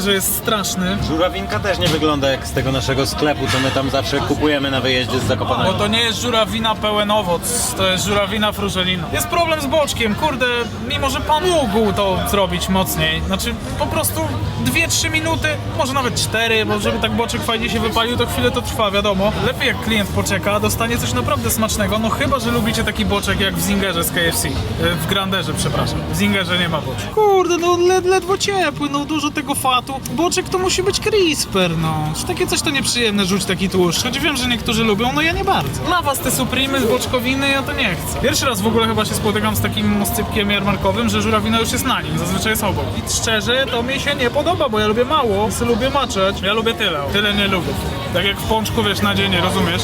że jest straszny. Żurawinka też nie wygląda jak z tego naszego sklepu, co my tam zawsze kupujemy na wyjeździe z Bo Zakopanego. to nie jest żurawina pełen owoc, to jest żurawina frużelina. Jest problem z boczkiem, kurde, mimo że pan mógł to zrobić mocniej, znaczy po prostu 2-3 minuty, może nawet 4, bo żeby tak boczek fajnie się wypalił, to chwilę to trwa, wiadomo. Lepiej jak klient poczeka, dostanie coś naprawdę smacznego, no chyba, że lubicie taki boczek jak w Zingerze z KFC, e, w Granderze, przepraszam. W Zingerze nie ma boczku. Kurde, no led, ledwo ciepły, no dużo tego fatu. Boczek to musi być crisper, no. Takie coś to nieprzyjemne, rzuć taki tłuszcz. Choć wiem, że niektórzy lubią, no ja nie bardzo. Dla was te supremy z boczkowiny, ja to nie chcę. Pierwszy raz w ogóle chyba się spotykam z takim oscypkiem jarmarkowym, że żurawina już jest na nim, zazwyczaj jest obok. I szczerze, to mi się nie podoba, bo ja lubię mało, lubię maczeć. Ja lubię tyle, tyle nie lubię. Tak jak w pączku, wiesz, na dzień, rozumiesz?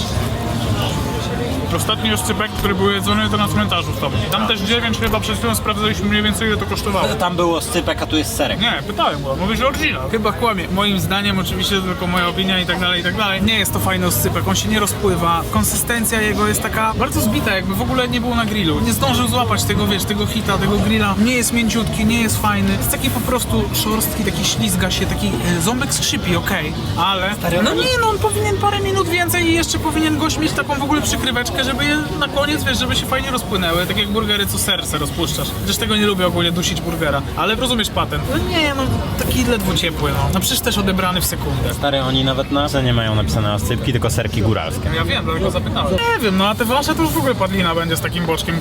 Ostatni oscypek, który był jedzony, to na cmentarzu z tobą. Tam też 9 chyba przed chwilą sprawdzaliśmy mniej więcej ile to kosztowało. Tam było scypek, a tu jest serek. Nie, pytałem go, mówisz o oryginal. Chyba kłamie. Moim zdaniem, oczywiście tylko moja opinia i tak dalej, i tak dalej. Nie jest to fajny oscypek, on się nie rozpływa. Konsystencja jego jest taka bardzo zbita, jakby w ogóle nie był na grillu. Nie zdążył złapać tego, wiesz, tego hita, tego grilla. Nie jest mięciutki, nie jest fajny. Jest taki po prostu szorstki, taki ślizga się, taki e, ząbek skrzypi, okej. Ale... No nie, no on powinien parę minut więcej i jeszcze powinien gość mieć taką w ogóle przykryweczkę, żeby je na koniec, wiesz, żeby się fajnie rozpłynęły. Tak jak burgery, co serce rozpuszczasz. Chociaż tego nie lubię ogólnie dusić burgera. Ale rozumiesz patent. No nie, no taki ledwo ciepły, no. No przecież też odebrany w sekundę. Stary, oni nawet na cenie mają napisane oscypki, tylko serki góralskie. Ja wiem, dlatego zapytałem. Nie wiem, no a te wasze to już w ogóle padlina będzie z takim boczkiem glut.